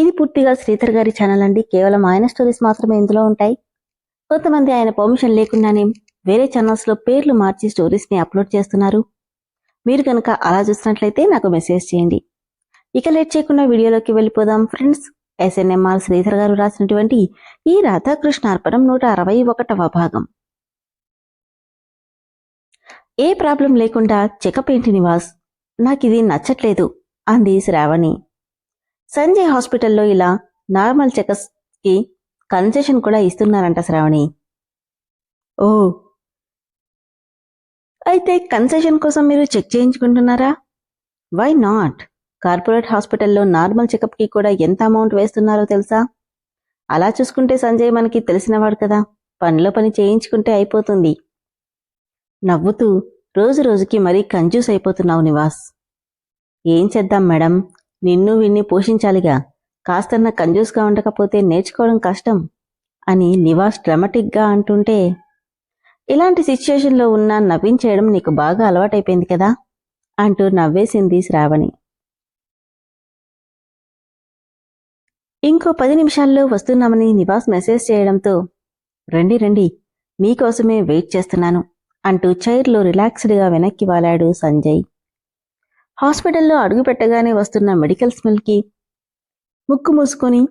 ఇది పూర్తిగా శ్రీధర్ గారి ఛానల్ అండి. కేవలం ఆయన స్టోరీస్ మాత్రమే ఇందులో ఉంటాయి. కొంతమంది ఆయన పర్మిషన్ లేకుండానే వేరే ఛానల్స్లో పేర్లు మార్చి స్టోరీస్ని అప్లోడ్ చేస్తున్నారు. మీరు కనుక అలా చూసినట్లయితే నాకు మెసేజ్ చేయండి. ఇక లేట్ చేయకుండా వీడియోలోకి వెళ్ళిపోదాం. ఫ్రెండ్స్ ఎస్ఎన్ఎంఆర్ శ్రీధర్ గారు రాసినటువంటి ఈ రాధాకృష్ణ అర్పణం నూట అరవై ఒకటవ భాగం. ఏ ప్రాబ్లం లేకుండా చెకప్ ఏంటి నివాస్? నాకిది నచ్చట్లేదు అంది శ్రావణి. సంజయ్ హాస్పిటల్లో ఇలా నార్మల్ చెకప్స్కి కన్సెషన్ కూడా ఇస్తున్నారంట శ్రావణి. ఓ. అయితే కన్సెషన్ కోసం మీరు చెక్ చేయించుకుంటున్నారా? వై నాట్ కార్పొరేట్ హాస్పిటల్లో నార్మల్ చెకప్కి కూడా ఎంత అమౌంట్ వేస్తున్నారో తెలుసా? అలా చూసుకుంటే సంజయ్ మనకి తెలిసినవాడు కదా. పనిలో పని చేయించుకుంటే అయిపోతుంది. నవ్వుతూ రోజు రోజుకి మరీ కంజూస్ అయిపోతున్నావు నివాస్. ఏం చేద్దాం మేడం? నిన్ను విన్ని పోషించాలిగా. కాస్తన్న కంజూస్గా ఉండకపోతే నేర్చుకోవడం కష్టం అని నివాస్ డ్రమటిక్గా అంటుంటే ఇలాంటి సిచ్యుయేషన్లో ఉన్న నవ్వించేయడం నీకు బాగా అలవాటైపోయింది కదా అంటూ నవ్వేసింది శ్రావణి. ఇంకో పది నిమిషాల్లో వస్తున్నామని నివాస్ మెసేజ్ చేయడంతో రండి రండి మీకోసమే వెయిట్ చేస్తున్నాను అంటూ చైర్లో రిలాక్స్డ్గా వెనక్కి వాలాడు సంజయ్. హాస్పిటల్లో అడుగుపెట్టగానే వస్తున్న మెడికల్ స్మెల్కి ముక్కు మూసుకొని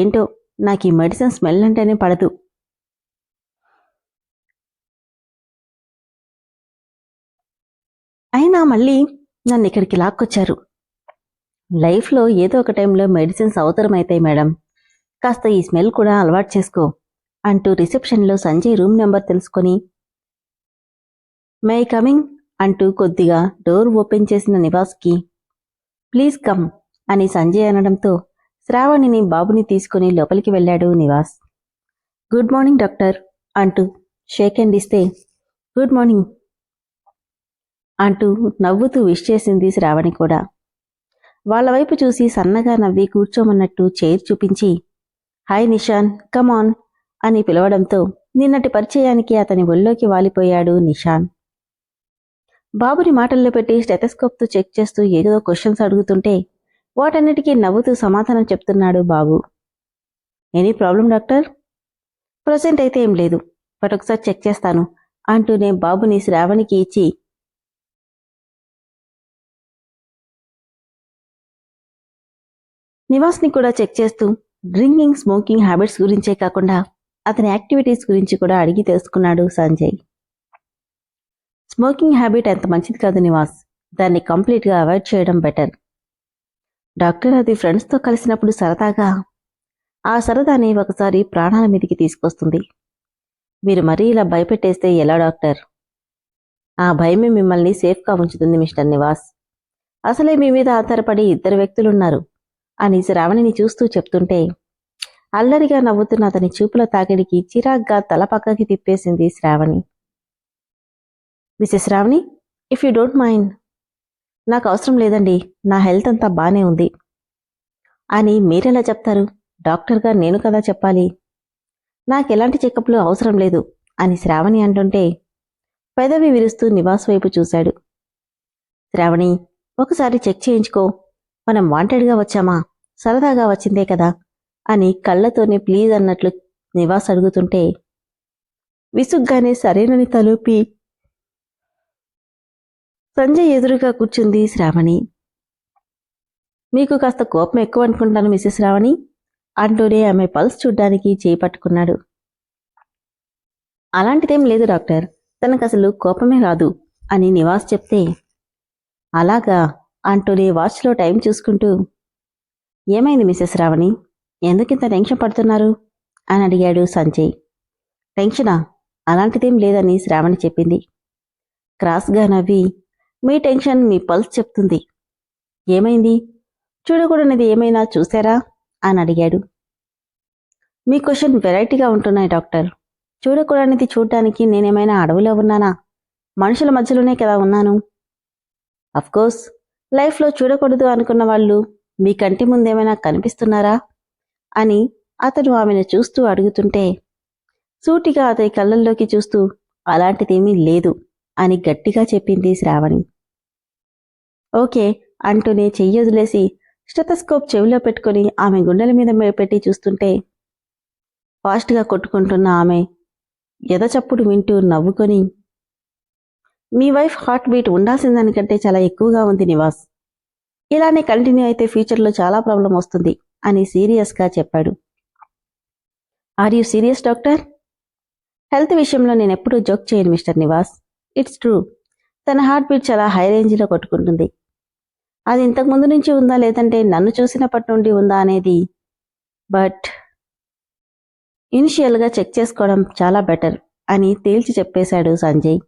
ఏంటో నాకు ఈ మెడిసిన్ స్మెల్ అంటేనే పడదు. అయినా మళ్ళీ నన్ను ఇక్కడికి లాక్కొచ్చారు. లైఫ్లో ఏదో ఒక టైంలో మెడిసిన్స్ అవసరమైతాయి మేడం. కాస్త ఈ స్మెల్ కూడా అలవాటు చేసుకో అంటూ రిసెప్షన్లో సంజయ్ రూమ్ నెంబర్ తెలుసుకొని మై కమింగ్. అంటూ కొద్దిగా డోర్ ఓపెన్ చేసిన నివాస్కి ప్లీజ్ కమ్ అని సంజయ్ అనడంతో శ్రావణిని బాబుని తీసుకుని లోపలికి వెళ్ళాడు నివాస్. గుడ్ మార్నింగ్ డాక్టర్ అంటూ షేక్ హ్యాండ్ ఇస్తే గుడ్ మార్నింగ్ అంటూ నవ్వుతూ విష్ చేసింది శ్రావణి కూడా. వాళ్ళ వైపు చూసి సన్నగా నవ్వి కూర్చోమన్నట్టు చైర్ చూపించి హాయ్ నిషాన్ కమాన్ అని పిలవడంతో నిన్నటి పరిచయానికి అతని ఒళ్ళోకి వాలిపోయాడు నిషాన్. బాబుని మాటల్లో పెట్టి స్టెథస్కోప్తో చెక్ చేస్తూ ఏదో క్వశ్చన్స్ అడుగుతుంటే వాటన్నిటికీ నవ్వుతూ సమాధానం చెప్తున్నాడు బాబు. Any problem doctor? ప్రజెంట్ అయితే ఏం లేదు. బట్ ఒకసారి చెక్ చేస్తాను అంటూనే బాబుని శ్రావణికి ఇచ్చి నివాస్ని కూడా చెక్ చేస్తూ డ్రింకింగ్ స్మోకింగ్ హ్యాబిట్స్ గురించే కాకుండా అతని యాక్టివిటీస్ గురించి కూడా అడిగి తెలుసుకున్నాడు సంజయ్. స్మోకింగ్ హ్యాబిట్ ఎంత మంచిది కాదు నివాస్. దాన్ని కంప్లీట్గా అవాయిడ్ చేయడం బెటర్. డాక్టర్ అది ఫ్రెండ్స్తో కలిసినప్పుడు సరదాగా ఆ సరదాని ఒకసారి ప్రాణాల మీదికి తీసుకొస్తుంది. మీరు మరీ ఇలా భయపెట్టేస్తే ఎలా డాక్టర్? ఆ భయమే మిమ్మల్ని సేఫ్గా ఉంచుతుంది మిస్టర్ నివాస్. అసలే మీ మీద ఆధారపడి ఇద్దరు వ్యక్తులున్నారు అని శ్రావణిని చూస్తూ చెప్తుంటే అల్లరిగా నవ్వుతున్న అతని చూపుల తాకిడికి చిరాగ్గా తల పక్కకి తిప్పేసింది Sravani. Mrs Sravani if you don't mind నాకు అవసరం లేదండి. నా హెల్త్ అంతా బాగానే ఉంది. అని మీరెలా చెప్తారు? డాక్టర్గా నేను కదా చెప్పాలి. నాకు ఎలాంటి చెకప్లు అవసరం లేదు అని శ్రావణి అంటుంటే పెదవి విరుస్తూ నివాస్ వైపు చూశాడు. శ్రావణి ఒకసారి చెక్ చేయించుకో. మనం వాంటెడ్గా వచ్చామా? సరదాగా వచ్చిందే కదా? అని కళ్ళతోనే ప్లీజ్ అన్నట్లు నివాస్ అడుగుతుంటే విసుగ్గానే సరేనని తలూపి సంజయ్ ఎదురుగా కూర్చుంది శ్రావణి. మీకు కాస్త కోపం ఎక్కువ అనుకుంటాను మిసెస్ శ్రావణి అంటూనే ఆమె పల్స్ చూడ్డానికి చేయి పట్టుకున్నాడు. అలాంటిదేం లేదు డాక్టర్ తనకు అసలు కోపమే రాదు అని నివాస్ చెప్తే. అలాగా అంటూనే వాచ్లో టైం చూసుకుంటూ. ఏమైంది మిసెస్ రావణి ఎందుకింత టెన్షన్ పడుతున్నారు? అని అడిగాడు సంజయ్. టెన్షనా? అలాంటిదేం లేదని శ్రావణి చెప్పింది. క్రాస్గా నవ్వి మీ టెన్షన్ మీ పల్స్ చెప్తుంది. ఏమైంది? చూడకూడనిది ఏమైనా చూసారా? అని అడిగాడు. మీ క్వశ్చన్ వెరైటీగా ఉంటున్నాయి డాక్టర్. చూడకూడనిది చూడటానికి నేనేమైనా అడవిలో ఉన్నానా? మనుషుల మధ్యలోనే కదా ఉన్నాను. అఫ్కోర్స్ లైఫ్లో చూడకూడదు అనుకున్న వాళ్ళు మీ కంటి ముందేమైనా కనిపిస్తున్నారా? అని అతను ఆమెను చూస్తూ అడుగుతుంటే సూటిగా అతని కళ్ళల్లోకి చూస్తూ అలాంటిదేమీ లేదు అని గట్టిగా చెప్పింది శ్రావణి. ఓకే అంటూనే చెయ్యి వదిలేసి స్టెతస్కోప్ చెవిలో పెట్టుకుని ఆమె గుండెల మీద పెట్టి చూస్తుంటే ఫాస్ట్గా కొట్టుకుంటున్న ఆమె ఎదచప్పుడు వింటూ నవ్వుకొని మీ వైఫ్ హార్ట్ బీట్ ఉండాల్సిన దానికంటే చాలా ఎక్కువగా ఉంది నివాస్. ఇలానే కంటిన్యూ అయితే ఫ్యూచర్లో చాలా ప్రాబ్లం వస్తుంది అని సీరియస్గా చెప్పాడు. Are you serious doctor? Health విషయంలో నేను ఎప్పుడూ జోక్ చేయను మిస్టర్ నివాస్. It's true. తన హార్ట్ బీట్ చాలా హై రేంజ్లో కొట్టుకుంటుంది. అది ఇంతకు ముందు నుంచి ఉందా? లేదంటే నన్ను చూసినప్పటి నుండి ఉందా అనేది? బట్ ఇనిషియల్గా చెక్ చేసుకోవడం చాలా బెటర్ అని తేల్చి చెప్పేశాడు సంజయ్.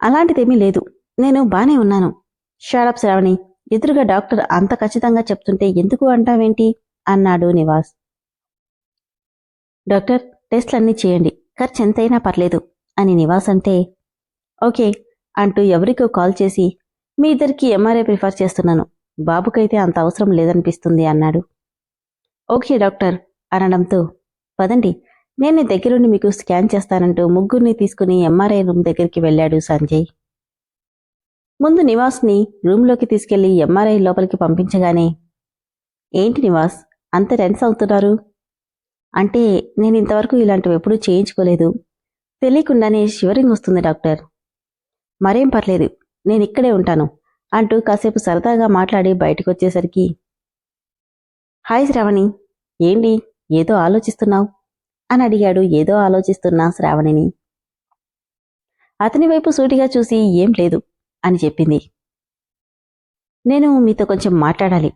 అలాంటిదేమీ లేదు. నేను బానే ఉన్నాను. Shut up Sravani. ఎదురుగా డాక్టర్ అంత ఖచ్చితంగా చెప్తుంటే ఎందుకు అంటావేంటి? అన్నాడు నివాస్. డాక్టర్ టెస్ట్లన్నీ చేయండి. ఖర్చు ఎంతైనా పర్లేదు. అని నివాస్ అంటే ఓకే అంటూ ఎవరికో కాల్ చేసి మీ ఇద్దరికి ఎంఆర్ఐ ప్రిఫర్ చేస్తున్నాను. బాబుకైతే అంత అవసరం లేదనిపిస్తుంది అన్నాడు. ఓకే డాక్టర్ అనడంతో పదండి నేను దగ్గరుండి మీకు స్కాన్ చేస్తానంటూ ముగ్గురిని తీసుకుని ఎంఆర్ఐ రూమ్ దగ్గరికి వెళ్ళాడు సంజయ్. ముందు నివాస్ని రూమ్లోకి తీసుకెళ్ళి ఎంఆర్ఐ లోపలికి పంపించగానే ఏంటి నివాస్ అంత టెన్స్ అవుతున్నారు? అంటే నేను ఇంతవరకు ఇలాంటివి ఎప్పుడూ చేయించుకోలేదు. తెలియకుండానే షివరింగ్ వస్తుంది డాక్టర్. మరేం పర్లేదు నేను ఇక్కడే ఉంటాను అంటూ కాసేపు సరదాగా మాట్లాడి బయటకు వచ్చేసరికి హాయ్ శ్రావణి ఏంటి ఏదో ఆలోచిస్తున్నావు? అని అడిగాడు ఏదో ఆలోచిస్తున్న శ్రావణిని. అతని వైపు సూటిగా చూసి ఏం లేదు అని చెప్పింది. నేను మీతో కొంచెం మాట్లాడాలి.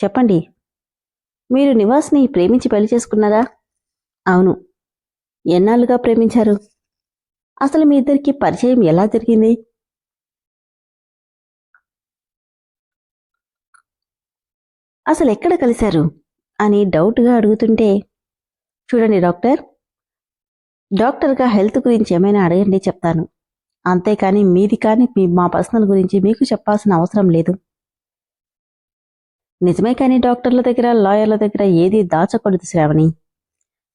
చెప్పండి. మీరు నివాస్ని ప్రేమించి పెళ్ళి చేసుకున్నారా? అవును ఎన్నాళ్ళుగా ప్రేమించారు? అసలు మీ ఇద్దరికి పరిచయం ఎలా జరిగింది? అసలు ఎక్కడ కలిశారు? అని డౌట్గా అడుగుతుంటే చూడండి డాక్టర్. డాక్టర్గా హెల్త్ గురించి ఏమైనా అడగండి చెప్తాను. అంతేకాని మీది కానీ మీ మా పర్సనల్ గురించి మీకు చెప్పాల్సిన అవసరం లేదు. నిజమే కానీ డాక్టర్ల దగ్గర లాయర్ల దగ్గర ఏది దాచకూడదు శ్రావణి.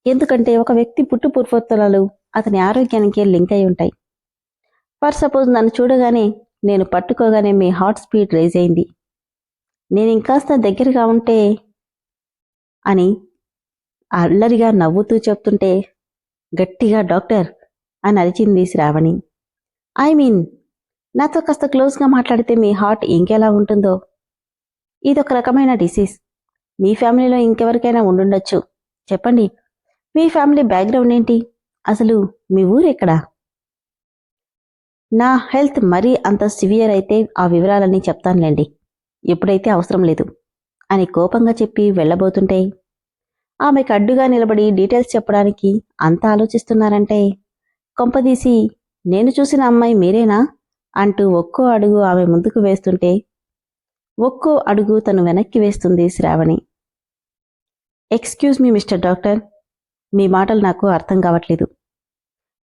ఎందుకంటే ఒక వ్యక్తి పుట్టు పూర్వోత్తరాలు అతని ఆరోగ్యానికి లింక్ అయి ఉంటాయి. ఫర్ సపోజ్ నన్ను చూడగానే నేను పట్టుకోగానే మీ హార్ట్ స్పీడ్ రైజ్ అయింది. నేను ఇంకాస్త దగ్గరగా ఉంటే అని అల్లరిగా నవ్వుతూ చెప్తుంటే గట్టిగా డాక్టర్ అని అరిచింది శ్రావణి. ఐ మీన్ నాతో కాస్త క్లోజ్గా మాట్లాడితే మీ హార్ట్ ఇంకెలా ఉంటుందో? ఇదొక రకమైన డిసీజ్. మీ ఫ్యామిలీలో ఇంకెవరికైనా ఉండుండొచ్చు. చెప్పండి మీ ఫ్యామిలీ బ్యాక్గ్రౌండ్ ఏంటి? అసలు మీ ఊరు ఎక్కడా? నా హెల్త్ మరీ అంత సివియర్ అయితే ఆ వివరాలన్నీ చెప్తానులేండి. ఎప్పుడైతే అవసరం లేదు అని కోపంగా చెప్పి వెళ్ళబోతుంటే ఆమెకు అడ్డుగా నిలబడి డీటెయిల్స్ చెప్పడానికి అంత ఆలోచిస్తున్నారంటే కొంపదీసి నేను చూసిన అమ్మాయి మీరేనా? అంటూ ఒక్కో అడుగు ఆమె ముందుకు వేస్తుంటే ఒక్కో అడుగు తను వెనక్కి వేస్తుంది Sravani. Excuse me Mr doctor మీ మాటలు నాకు అర్థం కావట్లేదు.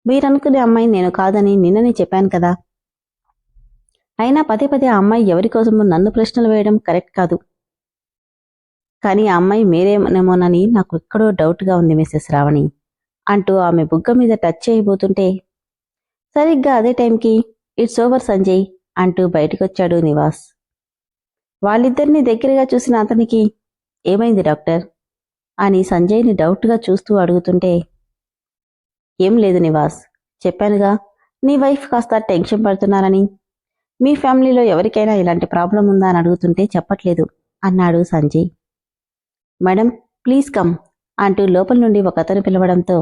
మీరనుకునే అమ్మాయి నేను కాదని నిన్ననే చెప్పాను కదా. అయినా పదే పదే ఆ అమ్మాయి ఎవరికోసమో నన్ను ప్రశ్నలు వేయడం కరెక్ట్ కాదు. కానీ ఆ అమ్మాయి మీరేమోనని నాకు ఎక్కడో డౌట్గా ఉంది మిస్సెస్ రావణి అంటూ ఆమె బుగ్గ మీద టచ్ చేయబోతుంటే సరిగ్గా అదే టైంకి ఇట్స్ ఓవర్ సంజయ్ అంటూ బయటకొచ్చాడు నివాస్. వాళ్ళిద్దరిని దగ్గరగా చూసిన అతనికి ఏమైంది డాక్టర్? అని సంజయ్ని డౌట్గా చూస్తూ అడుగుతుంటే ఏం లేదు నివాస్. చెప్పానుగా నీ వైఫ్ కాస్త టెన్షన్ పడుతున్నారని. మీ ఫ్యామిలీలో ఎవరికైనా ఇలాంటి ప్రాబ్లం ఉందా అని అడుగుతుంటే చెప్పట్లేదు అన్నాడు సంజయ్. మేడం ప్లీజ్ కమ్ అంటూ లోపల నుండి ఒక అతను పిలవడంతో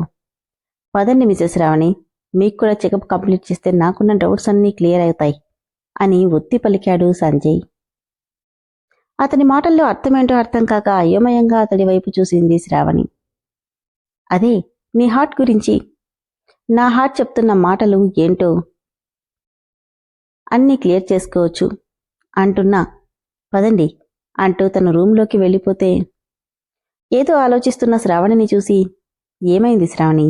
పదండి మిసెస్ రావణి మీకు కూడా చెకప్ కంప్లీట్ చేస్తే నాకున్న డౌట్స్ అన్నీ క్లియర్ అవుతాయి అని ఒత్తి పలికాడు సంజయ్. అతని మాటల్లో అర్థమేంటో అర్థం కాక అయోమయంగా అతడి వైపు చూసింది శ్రావణి. అదే నీ హార్ట్ గురించి. నా హార్ట్ చెప్తున్న మాటలు ఏంటో అన్నీ క్లియర్ చేసుకోవచ్చు అంటున్నా. పదండి అంటూ తన రూంలోకి వెళ్ళిపోతే ఏదో ఆలోచిస్తున్న శ్రావణిని చూసి ఏమైంది శ్రావణి?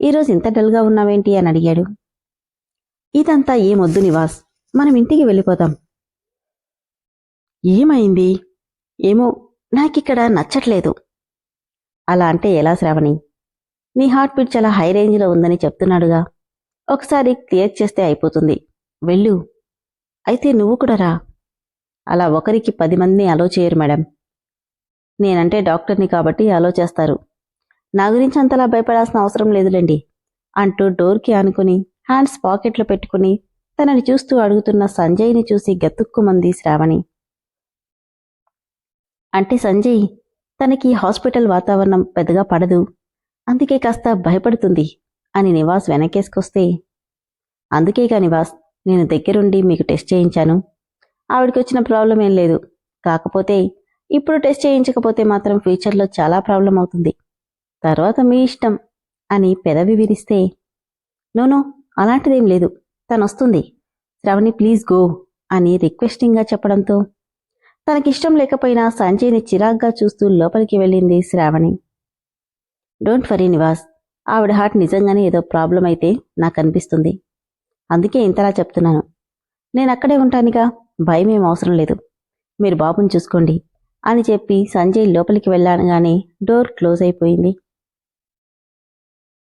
ఈరోజు ఇంత డల్గా ఉన్నావేంటి అని అడిగాడు. ఇదంతా ఏమొద్దు నివాస్. మనం ఇంటికి వెళ్ళిపోతాం ఏమైంది? ఏమో నాకిక్కడ నచ్చట్లేదు. అలా అంటే ఎలా శ్రావణి? నీ హార్ట్ బీట్ చాలా హై రేంజ్లో ఉందని చెప్తున్నాడుగా. ఒకసారి క్లియర్ చేస్తే అయిపోతుంది. వెళ్ళు. అయితే నువ్వు కూడా రా. అలా ఒకరికి పది మందిని అలో చేయరు మేడం. నేనంటే డాక్టర్ని కాబట్టి అలో చేస్తారు. నా గురించి అంతలా భయపడాల్సిన అవసరం లేదులేండి. అంటూ డోర్కి ఆనుకుని హ్యాండ్స్ పాకెట్లో పెట్టుకుని తనని చూస్తూ అడుగుతున్న సంజయ్ని చూసి గతుక్కుమంది శ్రావణి. అంటే సంజయ్ తనకి హాస్పిటల్ వాతావరణం పెద్దగా పడదు. అందుకే కాస్త భయపడుతుంది అని నివాస్ వెనకేసుకొస్తే. అందుకేగా నివాస్ నేను దగ్గరుండి మీకు టెస్ట్ చేయించాను. ఆవిడకి వచ్చిన ప్రాబ్లం ఏం లేదు. కాకపోతే ఇప్పుడు టెస్ట్ చేయించకపోతే మాత్రం ఫ్యూచర్లో చాలా ప్రాబ్లం అవుతుంది. తర్వాత మీ ఇష్టం అని పెదవి విరిస్తే నోనో అలాంటిదేం లేదు. తను వస్తుంది శ్రవణి ప్లీజ్ గో అని రిక్వెస్టింగ్గా చెప్పడంతో తనకిష్టం లేకపోయినా సంజయ్ని చిరాగ్గా చూస్తూ లోపలికి వెళ్ళింది శ్రావణి. డోంట్ వరీ నివాస్ ఆవిడ హార్ట్ నిజంగానే ఏదో ప్రాబ్లం అయితే నాకు అనిపిస్తుంది అందుకే ఇంతలా చెప్తున్నాను. నేను అక్కడే ఉంటానుగా భయమేం అవసరం లేదు. మీరు బాబుని చూసుకోండి అని చెప్పి సంజయ్ లోపలికి వెళ్ళానగానే డోర్ క్లోజ్ అయిపోయింది.